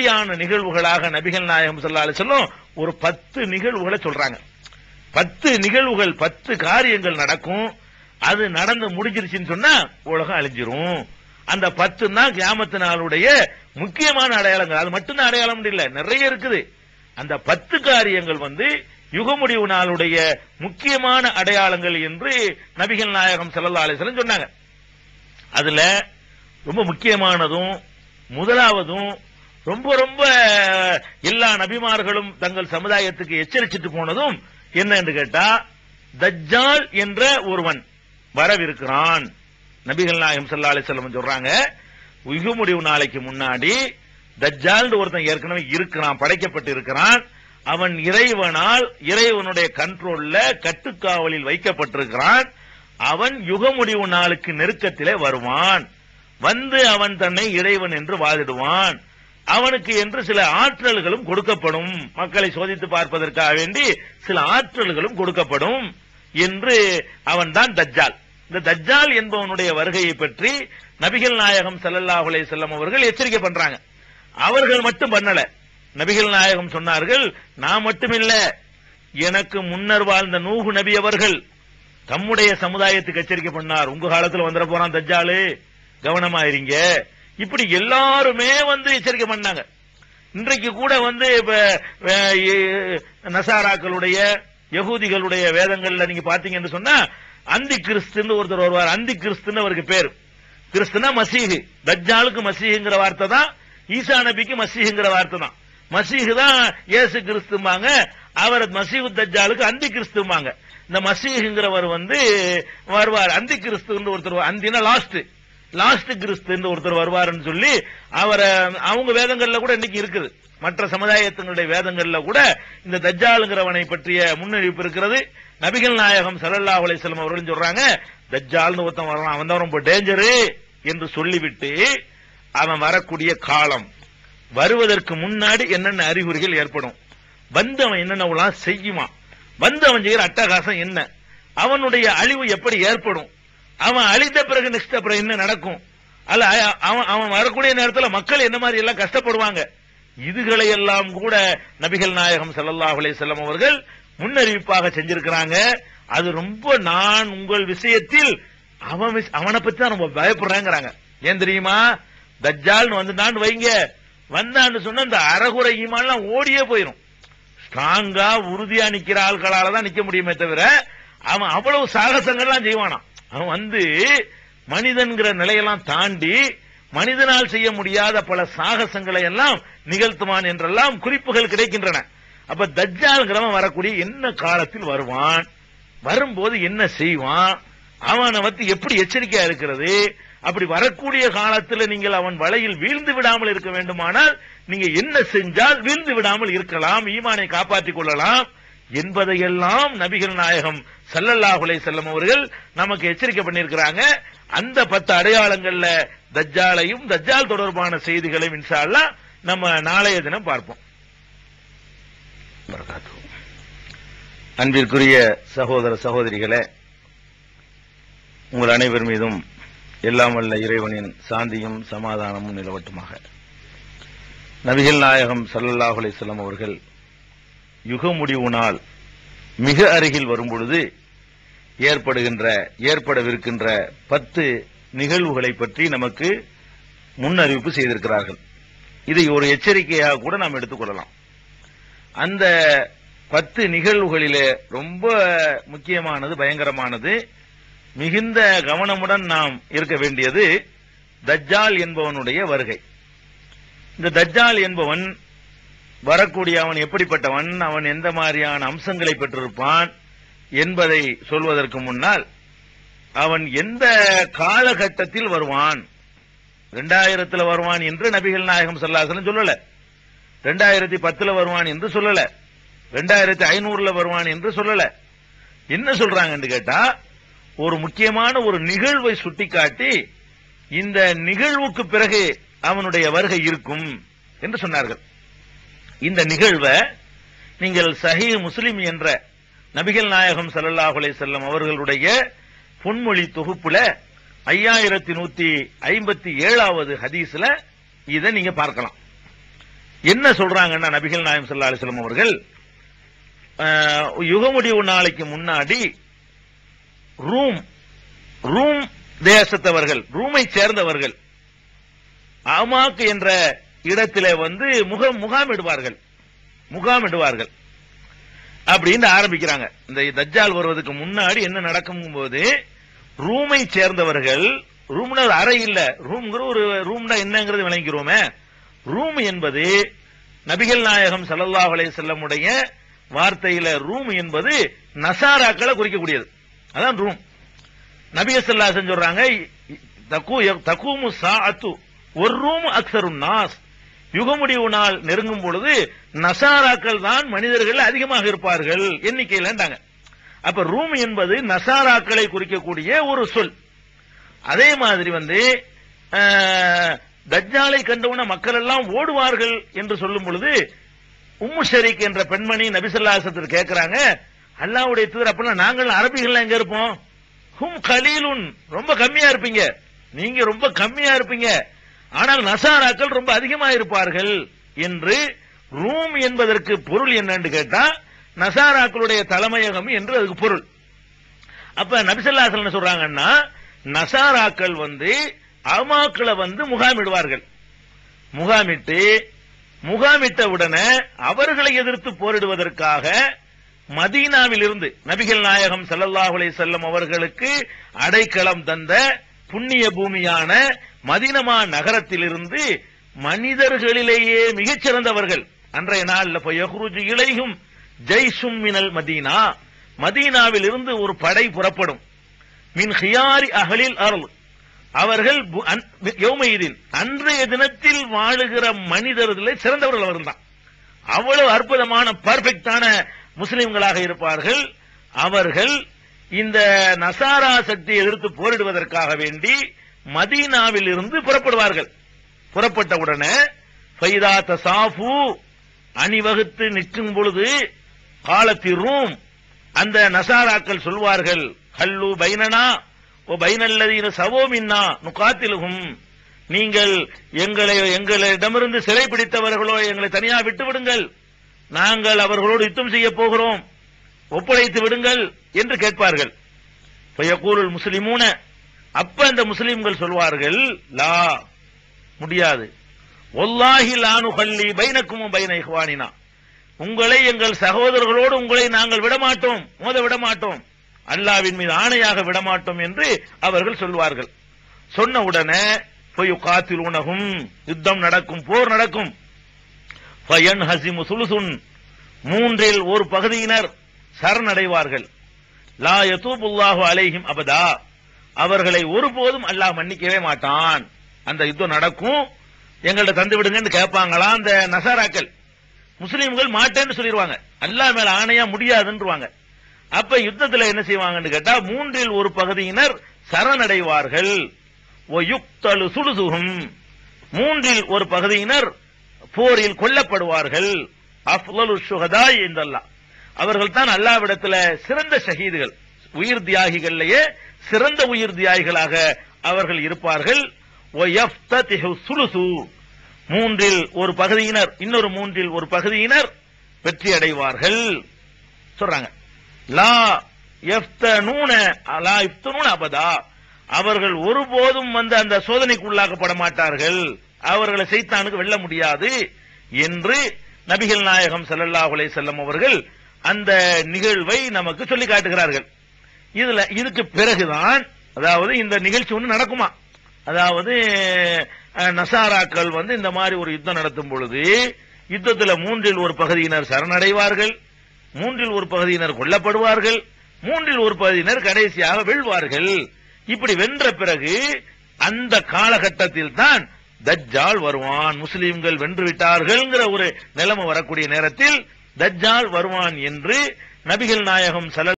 எப்படியான நிகழ்வுகளாக நபிகள் நாயகம் சொல்லாலே சொல்லும் ஒரு பத்து நிகழ்வுகளை சொல்றாங்க. பத்து நிகழ்வுகள் பத்து காரியங்கள் நடக்கும். அது நடந்து முடிஞ்சிருச்சுன்னு சொன்னா உலகம் அழிஞ்சிரும். அந்த பத்து தான் கியாமத்து நாளுடைய முக்கியமான அடையாளங்கள் அது மட்டும்தான் அடையாளம் இல்ல நிறைய இருக்குது. அந்த பத்து காரியங்கள் வந்து யுக முடிவு நாளுடைய முக்கியமான அடையாளங்கள் என்று நபிகள் நாயகம் ஸல்லல்லாஹு அலைஹி சொன்னாங்க. அதுல ரொம்ப முக்கியமானதும் முதலாவதும் ரொம்ப ரொம்ப எல்லா நபிமார்களும் தங்கள் சமுதாயத்துக்கு எச்சரிச்சிட்டு போனதும் என்ன என்று கேட்டா தஜ்ஜால் என்ற ஒருவன் வரவிருக்கிறான். நபிகள் நாயகம் சல்லா அலைஹி வஸல்லம் சொல்றாங்க யுக முடிவு நாளைக்கு முன்னாடி தஜ்ஜால் ஒருத்தன் ஏற்கனவே இருக்கிறான் படைக்கப்பட்டு இருக்கிறான். அவன் இறைவனால் இறைவனுடைய கண்ட்ரோல்ல கட்டுக்காவலில் வைக்கப்பட்டிருக்கிறான். அவன் யுக முடிவு நாளுக்கு நெருக்கத்திலே வருவான். வந்து அவன் தன்னை இறைவன் என்று வாதிடுவான். அவனுக்கு என்று சில ஆற்றல்களும் கொடுக்கப்படும். மக்களை சோதித்து பார்ப்பதற்காக வேண்டி சில ஆற்றல்களும் கொடுக்கப்படும் என்று அவன் தான் தஜ்ஜால். இந்த தஜ்ஜால் என்பவனுடைய வருகையை பற்றி நபிகள் நாயகம் சல்லல்லாஹுலே செல்லம் அவர்கள் எச்சரிக்கை பண்றாங்க. அவர்கள் மட்டும் பண்ணல. நபிகள் நாயகம் சொன்னார்கள் நான் மட்டுமில்ல. எனக்கு முன்னர் வாழ்ந்த நூகு நபி அவர்கள் தம்முடைய சமுதாயத்துக்கு எச்சரிக்கை பண்ணார். உங்க காலத்துல வந்துட போறான் தஜ்ஜாலு. கவனமா இருங்க. இப்படி எல்லாருமே வந்து எச்சரிக்கை பண்ணாங்க. இன்றைக்கு கூட வந்து இப்ப நசாராக்களுடைய யகூதிகளுடைய வேதங்கள்ல நீங்க பாத்தீங்கன்னு சொன்னா அந்தி கிறிஸ்துன்னு ஒருத்தர் வருவார். அந்தி கிறிஸ்துன்னு அவருக்கு பேர். கிறிஸ்துனா மசீஹு. தஜ்ஜாலுக்கு மசீஹுங்கிற வார்த்தை தான் ஈசா நபிக்கு மசீஹுங்கிற வார்த்தை தான். மசீஹு தான் இயேசு கிறிஸ்துமாங்க அவர் மசீஹு தஜ்ஜாலுக்கு அந்தி கிறிஸ்துமாங்க இந்த மசீஹுங்கிறவர் வந்து வருவார். அந்தி கிறிஸ்துன்னு ஒருத்தர் அந்தினா லாஸ்ட் லாஸ்ட் கிறிஸ்துன்னு ஒருத்தர் வருவாருன்னு சொல்லி அவரை அவங்க வேதங்கள்ல கூட இன்னைக்கு இருக்குது. மற்ற சமுதாயத்தினுடைய வேதங்கள்ல கூட இந்த தஜ்ஜாலுங்கிறவனை பற்றிய முன்னறிவிப்பு இருக்கிறது. நபிகள் நாயகம் ஸல்லல்லாஹு அலைஹி அவர்கள் சொல்றாங்க தஜ்ஜால்னு ஒருத்தன் வரலாம் அவன் தான் ரொம்ப டேஞ்சரு என்று சொல்லிவிட்டு அவன் வரக்கூடிய காலம். வருவதற்கு முன்னாடி என்னென்ன அறிகுறிகள் ஏற்படும்? வந்து அவன் என்னென்னலாம் செய்யுமா வந்து அவன் செய்கிற அட்டகாசம் என்ன? அவனுடைய அழிவு எப்படி ஏற்படும்? அவன் அழித்த பிறகு நெக்ஸ்ட் அப்புறம் என்ன நடக்கும்? அல்ல அவன் அவன் வரக்கூடிய நேரத்தில் மக்கள் என்ன மாதிரி எல்லாம் கஷ்டப்படுவாங்க? இதுகளை எல்லாம் கூட நபிகள் நாயகம் ஸல்லல்லாஹு அலைஹி அவர்கள் முன்னறிவிப்பாக செஞ்சிருக்கிறாங்க. அது ரொம்ப நான் உங்கள் விஷயத்தில் அவன் அவனை பத்தி தான் ரொம்ப பயப்படுறேங்கிறாங்க. ஏன் தெரியுமா? தஜ்ஜால்னு வந்துட்டான்னு வைங்க. வந்தான்னு சொன்னா இந்த அறகுறை ஈமான்லாம் ஓடியே போயிரும். ஸ்ட்ராங்கா உறுதியா நிக்கிற ஆட்களால தான் நிக்க முடியுமே தவிர அவன் அவ்வளவு சாகசங்கள்லாம் செய்வானாம். அவன் வந்து மனிதன்கிற நிலையெல்லாம் தாண்டி மனிதனால் செய்ய முடியாத பல சாகசங்களை எல்லாம் நிகழ்த்துவான் என்றெல்லாம் குறிப்புகள் கிடைக்கின்றன. அப்ப தஜ்ஜால்கிறவன் வரக்கூடிய என்ன காலத்தில் வருவான்? வரும்போது என்ன செய்வான்? அவனை வந்து எப்படி எச்சரிக்கையா இருக்கிறது? அப்படி வரக்கூடிய காலத்தில் நீங்கள் அவன் வலையில் வீழ்ந்து விடாமல் இருக்க வேண்டுமானால் நீங்க என்ன செஞ்சால் வீழ்ந்து விடாமல் இருக்கலாம் ஈமானை காப்பாற்றிக் கொள்ளலாம். என்பதையெல்லாம் நபிகள் நாயகம் சல்லல்லாஹுலை செல்லம் அவர்கள் நமக்கு எச்சரிக்கை பண்ணியிருக்கிறாங்க. அந்த பத்து அடையாளங்கள்ல தஜ்ஜாலையும் தஜ்ஜால் தொடர்பான செய்திகளையும் இன்ஷா நம்ம நாளைய தினம் பார்ப்போம். அன்பிற்குரிய சகோதர சகோதரிகளே உங்கள் அனைவர் மீதும் எல்லாம் வல்ல இறைவனின் சாந்தியும் சமாதானமும் நிலவட்டுமாக. நபிகள் நாயகம் சல்லல்லாஹுலை செல்லம் அவர்கள் யுக முடிவு நாள் மிக அருகில் வரும்பொழுது ஏற்படுகின்ற ஏற்படவிருக்கின்ற பத்து நிகழ்வுகளை பற்றி நமக்கு முன்னறிவிப்பு செய்திருக்கிறார்கள். இதை ஒரு எச்சரிக்கையாக கூட நாம் எடுத்துக்கொள்ளலாம் அந்த பத்து நிகழ்வுகளிலே ரொம்ப முக்கியமானது பயங்கரமானது மிகுந்த கவனமுடன் நாம் இருக்க வேண்டியது தஜ்ஜால் என்பவனுடைய வருகை. இந்த தஜ்ஜால் என்பவன் வரக்கூடிய அவன் எப்படிப்பட்டவன்? அவன் எந்த மாதிரியான அம்சங்களை பெற்றிருப்பான் என்பதை சொல்வதற்கு முன்னால் அவன் எந்த காலகட்டத்தில் வருவான்? இரண்டாயிரத்தில் வருவான் என்று நபிகள் நாயகம் சொல்லாசலம் சொல்லல. ரெண்டாயிரத்தி பத்துல வருவான் என்று சொல்லல. ரெண்டாயிரத்தி ஐநூறுல வருவான் என்று சொல்லல. என்ன சொல்றாங்கன்னு கேட்டா ஒரு முக்கியமான ஒரு நிகழ்வை சுட்டிக்காட்டி இந்த நிகழ்வுக்கு பிறகு அவனுடைய வருகை இருக்கும் என்று சொன்னார்கள். இந்த நிகழ்வை நீங்கள் சஹி முஸ்லிம் என்ற நபிகள் நாயகம் ஸல்லல்லாஹு அலைஹி அவர்களுடைய பொன்மொழி தொகுப்புல ஐயாயிரத்தி நூத்தி ஐம்பத்தி ஏழாவது ஹதீஸ்ல இதை நீங்க பார்க்கலாம். என்ன சொல்றாங்கன்னா நபிகள் நாயம் சல்லா அலைஹி அவர்கள்? அஹ், யுக முடிவு நாளைக்கு முன்னாடி ரூம் ரூம் தேசத்தவர்கள் ரூமை சேர்ந்தவர்கள் அமாக்கு என்ற இடத்துல வந்து முக முகாமிடுவார்கள். முகாமிடுவார்கள். அப்படின்னு ஆரம்பிக்கிறாங்க. இந்த தஜ்ஜால் வருவதற்கு முன்னாடி என்ன நடக்கும் போது ரூமை சேர்ந்தவர்கள் ரூம்னா அறை இல்ல ரூம்ங்கிற ஒரு ரூம்னா என்னங்கிறது விளங்கிக்கிறோமே. ரூம் என்பது நபிகள் நாயகம் ஸல்லல்லாஹு அலே செல்லமுடைய வார்த்தையில ரூம் என்பது நசாராக்களை குறிக்கக்கூடியது. அதான் ரூம். நபிகசல்லா ஸல்லல்லாஹு சொல்றாங்க தகு தகுமு சாஅத்து ஒரு ரூம் அக்சரும் நாஸ். யுகமுடிவு நாள் நெருங்கும் பொழுது நசாராக்கள் தான் மனிதர்கள் அதிகமாக இருப்பார்கள். எண்ணிக்கையிலண்டாங்க அப்ப ரூம் என்பது நசாராக்களை குறிக்கக்கூடிய ஒரு சொல். அதே மாதிரி வந்து தஜ்ஜாலை கண்டவுன மக்கள் எல்லாம் ஓடுவார்கள் என்று சொல்லும் பொழுது உம்மு ஷரீக் என்ற பெண்மணி நபிசல்லாசத்தில் கேட்கிறாங்க அல்லாவுடைய தூதர் அப்படின்னா நாங்கள் அரபிகள் எங்க இருப்போம்? ஹும் கலீலுன். ரொம்ப கம்மியா இருப்பீங்க. நீங்க ரொம்ப கம்மியா இருப்பீங்க. ஆனால் நசாராக்கள் ரொம்ப அதிகமாக இருப்பார்கள். என்று ரூம் என்பதற்கு பொருள் என்னன்னு கேட்டா நசாராக்களுடைய தலைமையகம் என்று அதுக்கு பொருள். அப்ப நபிசல்லாசல் என்ன சொல்றாங்கன்னா நசாராக்கள் வந்து அமாக்களை வந்து முகாமிடுவார்கள். முகாமிட்டு முகாமிட்ட உடனே அவர்களை எதிர்த்து போரிடுவதற்காக மதீனாவில் இருந்து நபிகள் நாயகம் ஸல்லல்லாஹு செல்லம் அவர்களுக்கு அடைக்கலம் தந்த புண்ணிய பூமியான மதினமா நகரத்திலிருந்து மனிதர்களிலேயே மிகச்சிறந்தவர்கள். அன்றைய நாள்ல யஹ்ருஜு இலைஹும் ஜெய்சும் மினல் மதீனா. மதீனாவில் இருந்து ஒரு படை புறப்படும். மின் ஹியாரி அகலில் அருள். அவர்கள் பு- அன்றைய தினத்தில் வாழுகிற மனிதர்களே சிறந்தவர்கள் அவர்கள் தான் அவ்வளவு அற்புதமான பர்ஃபெக்டான முஸ்லிம்களாக இருப்பார்கள். அவர்கள் இந்த நசாரா சக்தியை எதிர்த்து போரிடுவதற்காக வேண்டி மதீனாவில் இருந்து புறப்படுவார்கள். புறப்பட்ட உடனே ஃபைதா தசாஃபு அணிவகுத்து நிற்கும் பொழுது காலத்தி ரூம் அந்த நசாராக்கள் சொல்வார்கள் ஹல்லு பைனனா ஓ பைனல்லதீன சவோ மின்னா நுகாத்திலுகும். நீங்கள் எங்களை எங்களிடமிருந்து சிறை பிடித்தவர்களோ எங்களை தனியா விட்டு விடுங்கள் நாங்கள் அவர்களோடு யுத்தம் செய்ய போகிறோம். ஒப்படைத்து விடுங்கள். என்று கேட்பார்கள். ஃபயகூலுல் முஸ்லிமூன அப்ப அந்த முஸ்லிம்கள் சொல்வார்கள் லா முடியாது. ஒல்லாஹி லானு ஹல்லி பைனக்கும் பைன இஹ்வானினா. உங்களை எங்கள் சகோதரர்களோடு உங்களை நாங்கள் விடமாட்டோம் மோத விடமாட்டோம். அல்லாவின் மீது ஆணையாக விடமாட்டோம் என்று அவர்கள் சொல்வார்கள். சொன்ன உடனே பொய் காத்திலூனகும் யுத்தம் நடக்கும் போர் நடக்கும். பயன் ஹசிமு சுலுசுன் மூன்றில் ஒரு பகுதியினர் சரணடைவார்கள். லா யதூபுல்லாஹு அலைஹிம் அபதா. அவர்களை ஒருபோதும் அல்லாஹ் மன்னிக்கவே மாட்டான். அந்த யுத்தம் நடக்கும். எங்கள்ட்ட தந்து விடுங்கன்னு கேட்பாங்களா? அந்த நசாராக்கள். முஸ்லீம்கள் மாட்டேன்னு சொல்லிடுவாங்க அல்லாஹ் மேல ஆணையா முடியாதுன்றவாங்க. அப்ப யுத்தத்துல என்ன செய்வாங்கன்னு கேட்டா மூன்றில் ஒரு பகுதியினர் சரணடைவார்கள். ஒயுக்தலு சுடுசுகும் மூன்றில் ஒரு பகுதியினர் போரில் கொல்லப்படுவார்கள். அஃலலு சுகதாய் என்றெல்லாம் அவர்கள் தான் அல்லாவிடத்துல சிறந்த ஷஹீதுகள். உயிர் தியாகிகள்லயே சிறந்த உயிர் தியாகிகளாக அவர்கள் இருப்பார்கள். மூன்றில் ஒரு பகுதியினர் இன்னொரு மூன்றில் ஒரு பகுதியினர் வெற்றி அடைவார்கள் சொல்றாங்க. லா எஃப்தனூன லா இஃப்தனூன அபதா. அவர்கள் ஒருபோதும் வந்து அந்த சோதனைக்கு உள்ளாக்கப்பட மாட்டார்கள். அவர்களை செய்தானுக்கு வெல்ல முடியாது என்று நபிகள் நாயகம் ஸல்லல்லாஹு செல்லம் அவர்கள் அந்த நிகழ்வை நமக்கு சொல்லி காட்டுகிறார்கள். இதுல இதுக்கு பிறகுதான் அதாவது இந்த நிகழ்ச்சி ஒன்று நடக்குமா? அதாவது நசாராக்கள் வந்து இந்த மாதிரி ஒரு யுத்தம் நடத்தும் பொழுது யுத்தத்தில் மூன்றில் ஒரு பகுதியினர் சரணடைவார்கள் மூன்றில் ஒரு பகுதியினர் கொல்லப்படுவார்கள் மூன்றில் ஒரு பகுதியினர் கடைசியாக வெல்வார்கள். இப்படி வென்ற பிறகு அந்த காலகட்டத்தில் தான் தஜ்ஜால் வருவான் முஸ்லீம்கள் வென்று விட்டார்கள் ஒரு நிலைமை வரக்கூடிய நேரத்தில் தஜ்ஜால் வருவான் என்று நபிகள் நாயகம் சல